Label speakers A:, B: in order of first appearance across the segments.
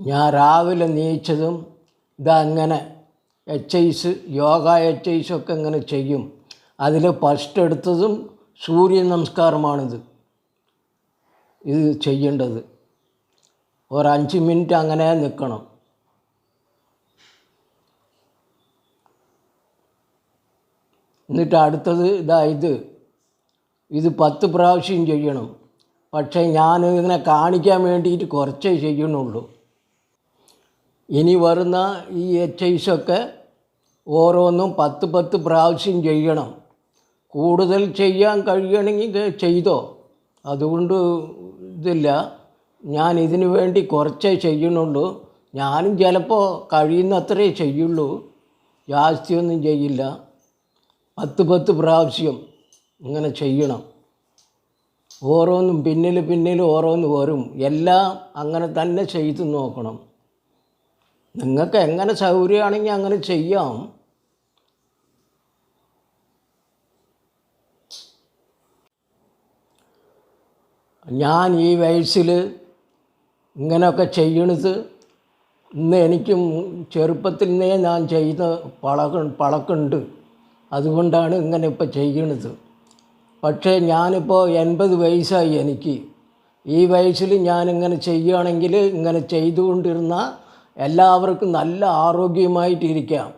A: ഞാൻ രാവിലെ നീച്ചതും ഇതങ്ങനെ ഐസ് യോഗ ഒക്കെ ഇങ്ങനെ ചെയ്യും. അതിൽ ഫസ്റ്റ് എടുത്തതും സൂര്യ നമസ്കാരമാണിത്. ഇത് ചെയ്യേണ്ടത്. ഒരു അഞ്ച് മിനിറ്റ് അങ്ങനെ നിൽക്കണം. എന്നിട്ട് അടുത്തത് ഇതാ ഇത്. ഇത് പത്ത് പ്രാവശ്യം ചെയ്യണം. പക്ഷേ ഞാൻ ഇതിനെ കാണിക്കാൻ വേണ്ടിയിട്ട് കുറച്ചേ ചെയ്യണുള്ളൂ ഇനി വരുന്ന ഈ എച്ച് ഐസൊക്കെ ഓരോന്നും പത്ത് പത്ത് പ്രാവശ്യം ചെയ്യണം. കൂടുതൽ ചെയ്യാൻ കഴിയണമെങ്കിൽ ചെയ്തോ. അതുകൊണ്ട് ഇതില്ല. ഞാൻ ഇതിനു വേണ്ടി കുറച്ചേ ചെയ്യണുള്ളൂ ഞാനും ചിലപ്പോൾ കഴിയുന്നത്രേ ചെയ്യുള്ളൂ. ജാസ്തിയൊന്നും ചെയ്യില്ല. പത്ത് പത്ത് പ്രാവശ്യം ഇങ്ങനെ ചെയ്യണം. ഓരോന്നും പിന്നിൽ പിന്നിൽ ഓരോന്ന് വരും. എല്ലാം അങ്ങനെ തന്നെ ചെയ്തു നോക്കണം. നിങ്ങൾക്ക് എങ്ങനെ സൗകര്യമാണെങ്കിൽ അങ്ങനെ ചെയ്യാം. ഞാൻ ഈ വയസ്സിൽ ഇങ്ങനെയൊക്കെ ചെയ്യണത് ഇന്ന് എനിക്കും ചെറുപ്പത്തിൽ നിന്നേ ഞാൻ ചെയ്ത പളക പളക്കുണ്ട്. അതുകൊണ്ടാണ് ഇങ്ങനെ ഇപ്പോൾ ചെയ്യണത്. പക്ഷേ ഞാനിപ്പോൾ എൺപത് വയസ്സായി എനിക്ക്. ഈ വയസ്സിൽ ഞാനിങ്ങനെ ചെയ്യുകയാണെങ്കിൽ ഇങ്ങനെ ചെയ്തുകൊണ്ടിരുന്ന എല്ലാവർക്കും നല്ല ആരോഗ്യമായിട്ടിരിക്കാം.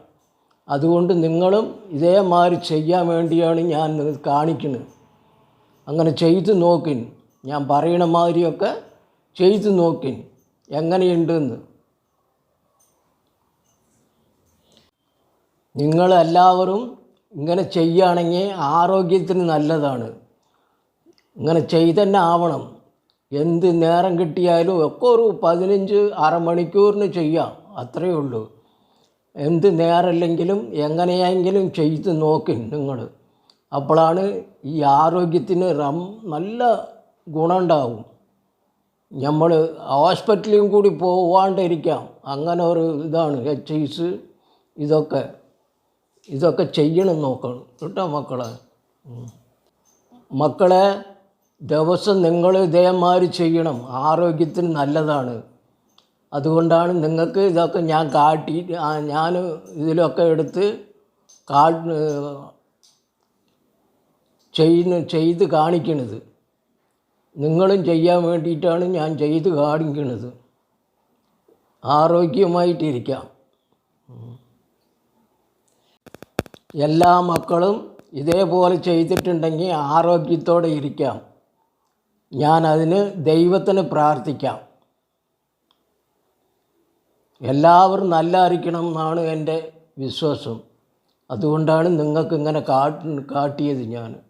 A: അതുകൊണ്ട് നിങ്ങളും ഇതേമാതിരി ചെയ്യാൻ വേണ്ടിയാണ് ഞാൻ കാണിക്കുന്നത്. അങ്ങനെ ചെയ്ത് നോക്കിൻ. ഞാൻ പറയണ മാതിരിയൊക്കെ ചെയ്ത് നോക്കിൻ. എങ്ങനെയുണ്ടെന്ന്. നിങ്ങളെല്ലാവരും ഇങ്ങനെ ചെയ്യുകയാണെങ്കിൽ ആരോഗ്യത്തിന് നല്ലതാണ്. ഇങ്ങനെ ചെയ്തന്നെ ആവണം. എന്ത് നേരം കിട്ടിയാലും ഒക്കെ ഒരു പതിനഞ്ച് അരമണിക്കൂറിന് ചെയ്യാം. അത്രയേ ഉള്ളൂ. എന്ത് നേരമില്ലെങ്കിലും എങ്ങനെയെങ്കിലും ചെയ്ത് നോക്കി നിങ്ങൾ അപ്പോഴാണ് ഈ ആരോഗ്യത്തിന് റം നല്ല ഗുണമുണ്ടാവും. നമ്മൾ ഹോസ്പിറ്റലിലും കൂടി പോവാണ്ടിരിക്കാം. അങ്ങനെ ഒരു ഇതാണ് എച്ച് ഐസ് ഇതൊക്കെ. ഇതൊക്കെ ചെയ്യണം നോക്കണം. കേട്ടോ മക്കളെ? മക്കളെ ദിവസം നിങ്ങൾ ഇതേമാതിരി ചെയ്യണം. ആരോഗ്യത്തിന് നല്ലതാണ്. അതുകൊണ്ടാണ് നിങ്ങൾക്ക് ഇതൊക്കെ ഞാൻ കാട്ടി ഞാൻ ഇതിലൊക്കെ എടുത്ത് കാ ചെയ്യുന്ന ചെയ്ത് കാണിക്കണത്. നിങ്ങളും ചെയ്യാൻ വേണ്ടിയിട്ടാണ് ഞാൻ ചെയ്ത് കാണിക്കണത്. ആരോഗ്യമായിട്ടിരിക്കാം. എല്ലാ മക്കളും ഇതേപോലെ ചെയ്തിട്ടുണ്ടെങ്കിൽ ആരോഗ്യത്തോടെ ഇരിക്കാം. ഞാൻ അതിന് ദൈവത്തിന് പ്രാർത്ഥിക്കാം. എല്ലാവരും നല്ലായിരിക്കണം എന്നാണ് എന്റെ വിശ്വാസം. അതുകൊണ്ടാണ് നിങ്ങൾക്ക് ഇങ്ങനെ കാട്ടി കാട്ടിയത് ഞാൻ.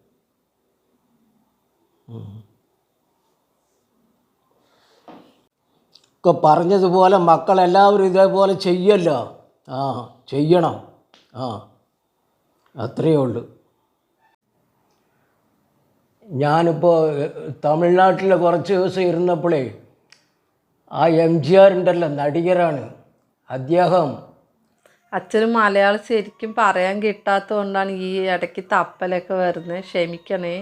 A: ഒക്കെ പറഞ്ഞതുപോലെ മക്കളെല്ലാവരും ഇതേപോലെ ചെയ്യല്ലോ. ആ ചെയ്യണം. ആ അത്രയേ ഉള്ളൂ. ഞാനിപ്പോൾ തമിഴ്നാട്ടിൽ കുറച്ച് ദിവസം ഇരുന്നപ്പോഴേ ആ എം ജി ആർ ഉണ്ടല്ലോ നടികരാണ്. അദ്ദേഹം
B: അച്ഛനും മലയാളം ശരിക്കും പറയാൻ കിട്ടാത്തത് കൊണ്ടാണ് ഈ ഇടയ്ക്ക് തപ്പലൊക്കെ വരുന്നത് ക്ഷമിക്കണേ.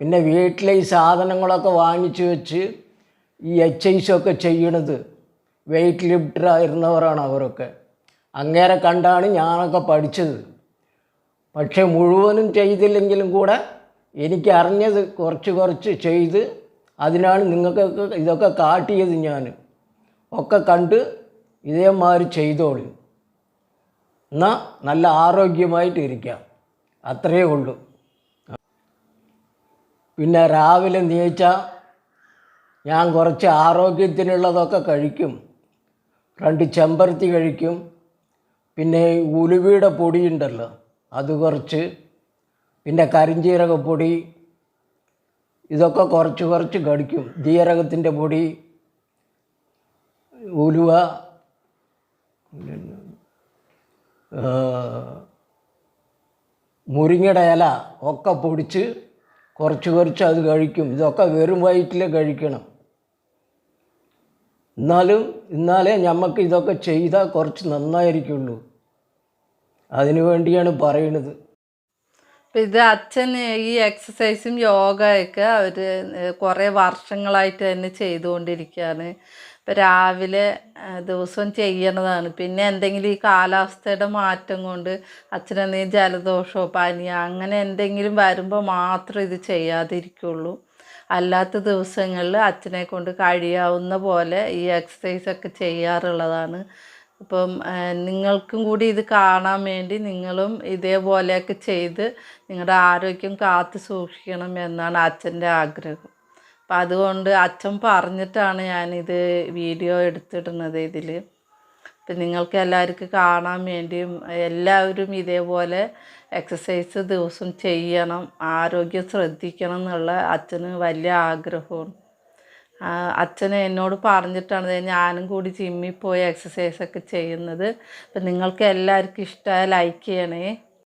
A: പിന്നെ വീട്ടിലെ ഈ സാധനങ്ങളൊക്കെ വാങ്ങിച്ചു വെച്ച് ഈ എച്ച് ഒക്കെ ചെയ്യണത് വെയിറ്റ് ലിഫ്റ്റർ ആയിരുന്നവരാണ് അവരൊക്കെ. അങ്ങേരെ കണ്ടാണ് ഞാനൊക്കെ പഠിച്ചത്. പക്ഷേ മുഴുവനും ചെയ്തില്ലെങ്കിലും കൂടെ എനിക്ക് അറിഞ്ഞത് കുറച്ച് കുറച്ച് ചെയ്ത് അതിനാണ് നിങ്ങൾക്കൊക്കെ ഇതൊക്കെ കാട്ടിയത് ഞാൻ. ഒക്കെ കണ്ട് ഇതേമാതിരി ചെയ്തോളൂ. എന്നാൽ നല്ല ആരോഗ്യമായിട്ട് ഇരിക്കാം. അത്രയേ ഉള്ളൂ. പിന്നെ രാവിലെ നീച്ചാൽ ഞാൻ കുറച്ച് ആരോഗ്യത്തിനുള്ളതൊക്കെ കഴിക്കും. രണ്ട് ചെമ്പരത്തി കഴിക്കും. പിന്നെ ഉലുവയുടെ പൊടിയുണ്ടല്ലോ അത് കുറച്ച്. പിന്നെ കരിഞ്ജീരകപ്പൊടി ഇതൊക്കെ കുറച്ച് കുറച്ച് കടിക്കും. ജീരകത്തിന്റെ പൊടി ഉലുവ മുരിങ്ങയുടെ ഇല ഒക്കെ പൊടിച്ച് കുറച്ച് കുറച്ച് അത് കഴിക്കും. ഇതൊക്കെ വെറും വയറ്റിൽ കഴിക്കണം. എന്നാലും എന്നാലേ നമുക്ക് ഇതൊക്കെ ചെയ്താൽ കുറച്ച് നന്നായിരിക്കുള്ളൂ. അതിനു വേണ്ടിയാണ്
B: പറയുന്നത്. ഇത് അച്ഛൻ ഈ എക്സസൈസും യോഗയൊക്കെ അവർ കുറേ വർഷങ്ങളായിട്ട് തന്നെ ചെയ്തുകൊണ്ടിരിക്കുകയാണ് ഇപ്പം രാവിലെ ദിവസവും ചെയ്യണതാണ്. പിന്നെ എന്തെങ്കിലും ഈ കാലാവസ്ഥയുടെ മാറ്റം കൊണ്ട് അച്ഛനെന്തെങ്കിലും ജലദോഷമോ പനിയോ അങ്ങനെ എന്തെങ്കിലും വരുമ്പോൾ മാത്രം ഇത് ചെയ്യാതിരിക്കുള്ളൂ. അല്ലാത്ത ദിവസങ്ങളിൽ അച്ഛനെ കൊണ്ട് കഴിയാവുന്ന പോലെ ഈ എക്സസൈസൊക്കെ ചെയ്യാറുള്ളതാണ്. അപ്പം നിങ്ങൾക്കും കൂടി ഇത് കാണാൻ വേണ്ടി നിങ്ങളും ഇതേപോലെയൊക്കെ ചെയ്ത് നിങ്ങളുടെ ആരോഗ്യം കാത്തു സൂക്ഷിക്കണം എന്നാണ് അച്ഛന്റെ ആഗ്രഹം. അപ്പം അതുകൊണ്ട് അച്ഛൻ പറഞ്ഞിട്ടാണ് ഞാനിത് വീഡിയോ എടുത്തിടുന്നത് ഇതിൽ അപ്പം നിങ്ങൾക്ക് എല്ലാവർക്കും കാണാൻ വേണ്ടിയും എല്ലാവരും ഇതേപോലെ എക്സസൈസ് ദിവസം ചെയ്യണം ആരോഗ്യം ശ്രദ്ധിക്കണം എന്നുള്ള അച്ഛന് വലിയ ആഗ്രഹമാണ്. അച്ഛൻ എന്നോട് പറഞ്ഞിട്ടാണ് ഞാനും കൂടി ജിമ്മിൽ പോയി എക്സസൈസൊക്കെ ചെയ്യുന്നത്. അപ്പം നിങ്ങൾക്ക് എല്ലാവർക്കും ഇഷ്ടമായ ലൈക്ക് ചെയ്യണേ.